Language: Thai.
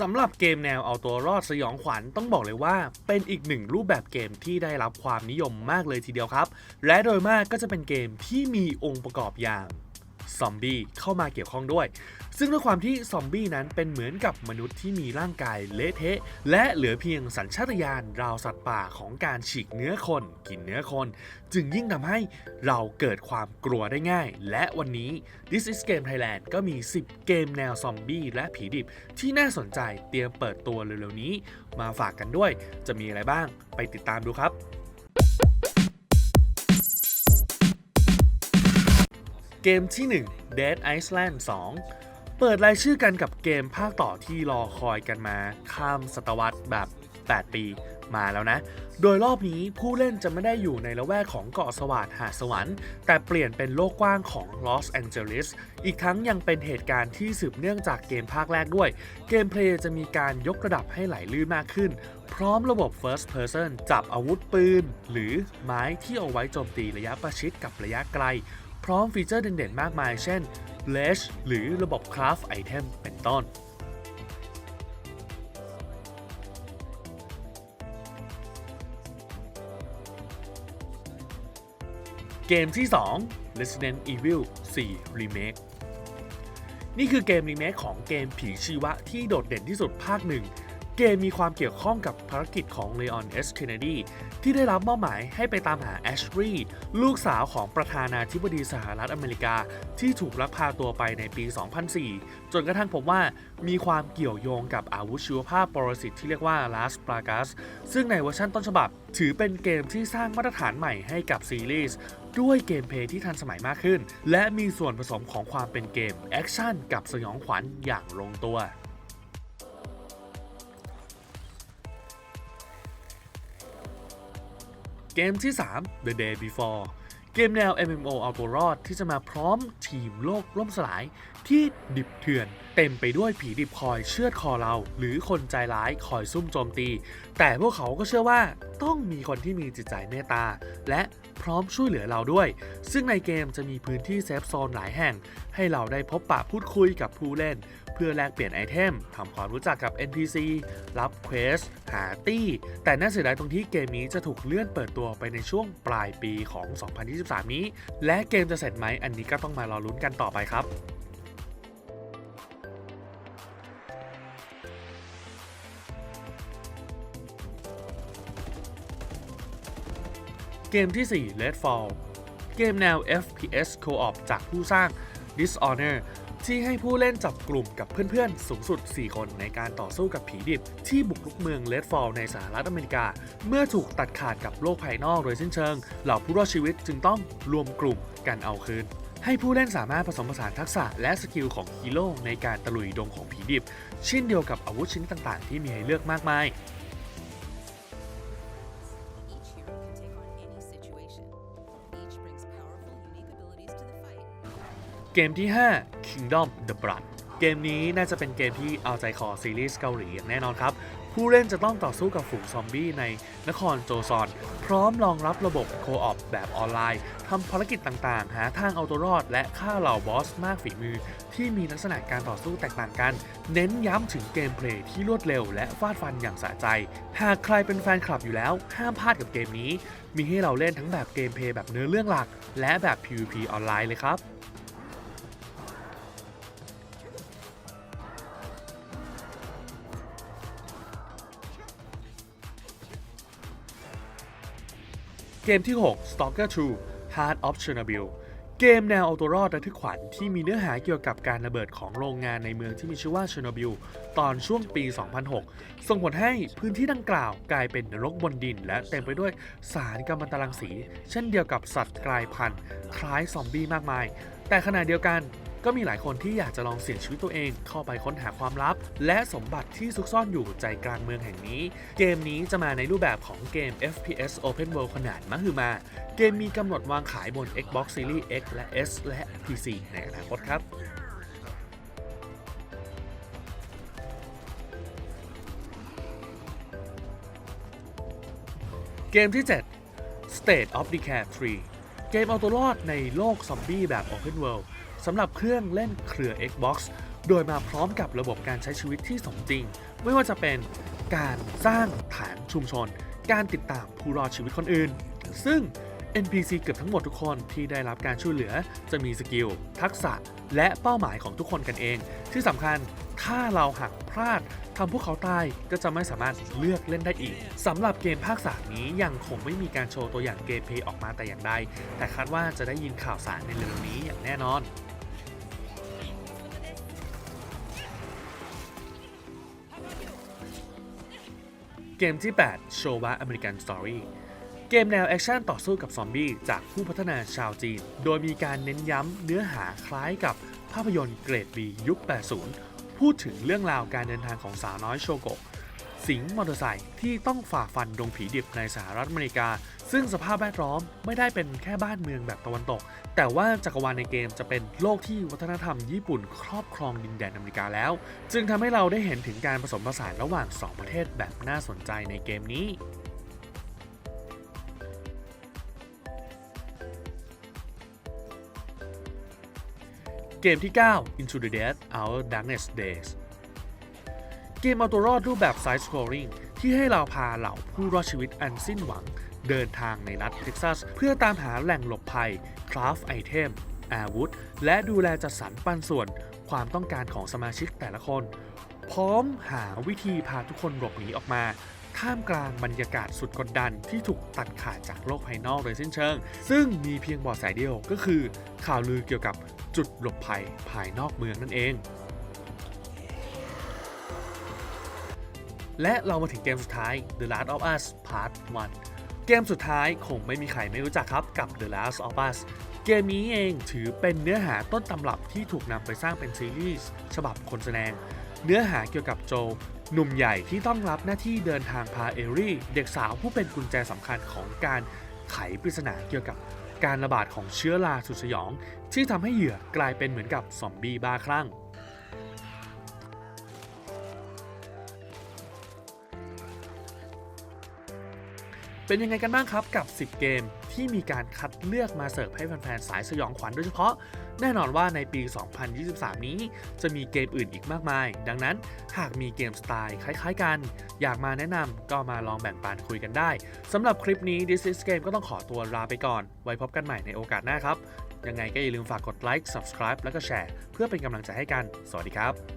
สำหรับเกมแนวเอาตัวรอดสยองขวัญต้องบอกเลยว่า เป็นอีกหนึ่งรูปแบบเกมที่ได้รับความนิยมมากเลยทีเดียวครับ และโดยมากก็จะเป็นเกมที่มีองค์ประกอบอย่าง ซอมบี้เข้ามาเกี่ยวข้องด้วย ซึ่งด้วยความที่ซอมบี้นั้นเป็นเหมือนกับมนุษย์ที่มีร่างกายเละเทะ และเหลือเพียงสัญชาตญาณราวสัตว์ป่าของการฉีกเนื้อคน กินเนื้อคน จึงยิ่งทำให้เราเกิดความกลัวได้ง่าย และวันนี้ This is Game Thailand ก็มี 10 เกมแนวซอมบี้และผีดิบ ที่น่าสนใจเตรียมเปิดตัวเร็วๆนี้ มาฝากกันด้วย จะมีอะไรบ้าง ไปติดตามดูครับ เกมที่ 1 Dead Island 2 เปิดรายชื่อกันกับเกมภาคต่อที่รอคอยกันมาข้ามศตวรรษแบบ 8 ปีมาแล้วนะ โดยรอบนี้ผู้เล่นจะไม่ได้อยู่ในละแวกของเกาะสวัสดหาสวรรค์ แต่เปลี่ยนเป็นโลกกว้างของลอสแองเจลิส อีกทั้งยังเป็นเหตุการณ์ที่สืบเนื่องจากเกมภาคแรกด้วย เกมเพลย์จะมีการยกระดับให้ไหลลื่นมากขึ้น พร้อมระบบ First Person จับอาวุธปืน หรือไม้ที่เอาไว้โจมตีระยะประชิดกับระยะไกล พร้อมฟีเจอร์เด่นๆ มากมาย เช่น l e s h หรือระบบ Craft Item เป็นต้นเกมที่ 2 Resident Evil 4 Remake นี่คือเกมรีเมคของเกมผีชีวะที่โดดเด่นที่สุดภาคหนึ่ง เกมมีความเกี่ยวข้องกับภารกิจของเลออน S. Kennedy ที่ได้รับมอบหมายให้ไปตามหาแอชรีลูกสาวของประธานาธิบดีสหรัฐอเมริกา ที่ถูกลักพาตัวไปในปี 2004 จนกระทั่งพบว่ามีความเกี่ยวโยงกับอาวุธชีวภาพปรสิตที่เรียกว่า Last Plagas ซึ่งในเวอร์ชันต้นฉบับ ถือเป็นเกมที่สร้างมาตรฐานใหม่ให้กับซีรีส์ด้วยเกมเพลย์ที่ทันสมัยมากขึ้น และมีส่วนผสมของความเป็นเกมแอคชั่นกับสยองขวัญอย่างลงตัว เกมที่ 3 The Day Before เกมแนว MMO เอาตัวรอดที่จะมาพร้อมทีมโลกล่มสลายที่ดิบเถื่อน เต็มไปด้วยผีดิบคอยเชือดคอเรา หรือคนใจร้ายคอยซุ่มโจมตี แต่พวกเขาก็เชื่อว่าต้องมีคนที่มีจิตใจเมตตา และพร้อมช่วยเหลือเราด้วย ซึ่งในเกมจะมีพื้นที่เซฟโซนหลายแห่ง ให้เราได้พบปะพูดคุยกับผู้เล่น เพื่อแลกเปลี่ยนไอเทมทำความรู้จักกับ NPC รับเควสหาตี้ แต่น่าเสียดายตรงที่เกมนี้จะถูกเลื่อนเปิดตัวไปในช่วงปลายปีของ 2023 นี้ และเกมจะเสร็จไหมอันนี้ก็ต้องมารอลุ้นกันต่อไปครับเกมที่ 4 Redfall เกมแนว FPS Co-op จากผู้สร้าง Dishonor ที่ให้ผู้เล่นจับกลุ่มกับเพื่อนๆ สูงสุด 4 คนในการต่อสู้กับผีดิบ ที่บุกรุกเมือง Redfall ในสหรัฐอเมริกา เมื่อถูกตัดขาดกับโลกภายนอกโดยสิ้นเชิง เหล่าผู้รอดชีวิตจึงต้องรวมกลุ่มกันเอาคืน ให้ผู้เล่นสามารถผสมผสานทักษะและสกิลของฮีโร่ในการตะลุยดงของผีดิบเช่นเดียวกับอาวุธชิ้นต่างๆ ที่มีให้เลือกมากมาย เกมที่ 5 Kingdom the Blood เกมนี้น่าจะเป็นเกมที่เอาใจคอซีรีส์เกาหลีอย่างแน่นอนครับ ผู้เล่นจะต้องต่อสู้กับฝูงซอมบี้ในนครโจซอน พร้อมรองรับระบบโคออปแบบออนไลน์ทำภารกิจต่างๆ หาทางเอาตัวรอด และฆ่าเหล่าบอสมากฝีมือ ที่มีลักษณะการต่อสู้แตกต่างกัน เน้นย้ำถึงเกมเพลย์ที่รวดเร็วและฟาดฟันอย่างสะใจ หากใครเป็นแฟนคลับอยู่แล้ว ห้ามพลาดกับเกมนี้ มีให้เราเล่นทั้งแบบเกมเพลย์แบบเนื้อเรื่องหลัก และแบบ PVP ออนไลน์เลยครับ เกมที่ 6 Stalker 2 Heart of Chernobyl เกมแนวเอาตัวรอดระทึกขวัญที่มีเนื้อหาเกี่ยวกับการระเบิดของโรงงานในเมืองที่มีชื่อว่าเชอร์โนบิลตอนช่วงปี 2006 ส่งผลให้พื้นที่ดังกล่าวกลายเป็นนรกบนดิน และเต็มไปด้วยสารกัมมันตรังสี เช่นเดียวกับสัตว์กลายพันธุ์ คล้ายซอมบี้มากมาย แต่ขณะเดียวกัน ก็มีหลายคนที่อยากจะลองเสี่ยงชีวิตตัวเองเข้าไปค้นหาความลับ และสมบัติที่ซุกซ่อนอยู่ใจกลางเมืองแห่งนี้ เกมนี้จะมาในรูปแบบของเกม FPS Open World ขนาดมหึมา เกมมีกำหนดวางขายบน Xbox Series X และ S และ PC ในอนาคตครับเกมที่ 7 State of Decay 3 เกมเอาตัวรอดในโลกซอมบี้แบบ Open World สำหรับเครื่องเล่นเครือ Xbox โดยมาพร้อมกับระบบการใช้ชีวิตที่สมจริง ไม่ว่าจะเป็นการสร้างฐานชุมชน การติดตามผู้รอดชีวิตคนอื่น ซึ่ง NPC เกือบทั้งหมดทุกคนที่ได้รับการช่วยเหลือจะมีสกิล ทักษะ และเป้าหมายของทุกคนกันเอง ที่สำคัญถ้าเราหักพลาดทำพวกเขาตายก็จะไม่สามารถเลือกเล่นได้อีกสำหรับเกมภาค3นี้ยังคงไม่มีการโชว์ตัวอย่างเกมเพย์ออกมาแต่อย่างใด แต่คาดว่าจะได้ยินข่าวสารในเร็วๆนี้อย่างแน่นอน เกมที่ 8 โชวะ American Story เกมแนวแอคชั่นต่อสู้กับซอมบี้จากผู้พัฒนาชาวจีน โดยมีการเน้นย้ำเนื้อหาคล้ายกับภาพยนตร์เกรดบียุค 80 พูดถึงเรื่องราวการเดินทางของสาวน้อยโชโกะ สิงมอเตอร์ไซค์ที่ต้องฝ่าฟันดงผีดิบในสหรัฐอเมริกา ซึ่งสภาพแวดล้อมไม่ได้เป็นแค่บ้านเมืองแบบตะวันตก แต่ว่าจักรวาลในเกมจะเป็นโลกที่วัฒนธรรมญี่ปุ่นครอบครองดินแดนอเมริกาแล้ว จึงทำให้เราได้เห็นถึงการผสมผสานระหว่าง 2 ประเทศแบบน่าสนใจในเกมนี้เกมที่ 9 Into the Dead Our Darkness Days เกมเอาตัวรอดรูปแบบ Side Scrolling ที่ให้เราพาเหล่าผู้รอดชีวิตอันสิ้นหวัง เดินทางในรัฐเท็กซัส เพื่อตามหาแหล่งหลบภัย คราฟไอเทม อาวุธ และดูแลจัดสรรปันส่วนความต้องการของสมาชิกแต่ละคน พร้อมหาวิธีพาทุกคนหลบหนีออกมาท่ามกลางบรรยากาศสุดกดดันที่ถูกตัดขาดจากโลกภายนอกโดยสิ้นเชิง ซึ่งมีเพียงเบาะแสเดียวก็คือข่าวลือเกี่ยวกับจุดหลบภัยภายนอกเมืองนั่นเอง และเรามาถึงเกมสุดท้าย The Last of Us Part 1 เกมสุดท้ายคงไม่มีใครไม่รู้จักครับกับ The Last of Us เกมนี้เองถือเป็นเนื้อหาต้นตำรับที่ถูกนำไปสร้างเป็นซีรีส์ฉบับคนแสดง เนื้อหาเกี่ยวกับโจ หนุ่มใหญ่ที่ต้องรับหน้าที่เดินทางพาเอลลี่ เด็กสาวผู้เป็นกุญแจสำคัญของการไขปริศนาเกี่ยวกับการระบาดของเชื้อราสุดสยอง ที่ทำให้เหยื่อกลายเป็นเหมือนกับซอมบี้บ้าคลั่ง เป็นยังไงกันบ้างครับกับ 10 เกมที่มีการคัดเลือกมาเสิร์ฟให้แฟนๆ สายสยองขวัญโดยเฉพาะ แน่นอนว่าในปี 2023 นี้จะมีเกมอื่นอีกมากมาย ดังนั้นหากมีเกมสไตล์คล้ายๆกัน อยากมาแนะนำก็มาลองแบ่งปันคุยกันได้สำหรับคลิปนี้ This is Game ก็ต้องขอตัวลาไปก่อน ไว้พบกันใหม่ในโอกาสหน้าครับ ยังไงก็อย่าลืมฝากกดไลค์ Subscribe แล้วก็แชร์ เพื่อเป็นกำลังใจให้กัน สวัสดีครับ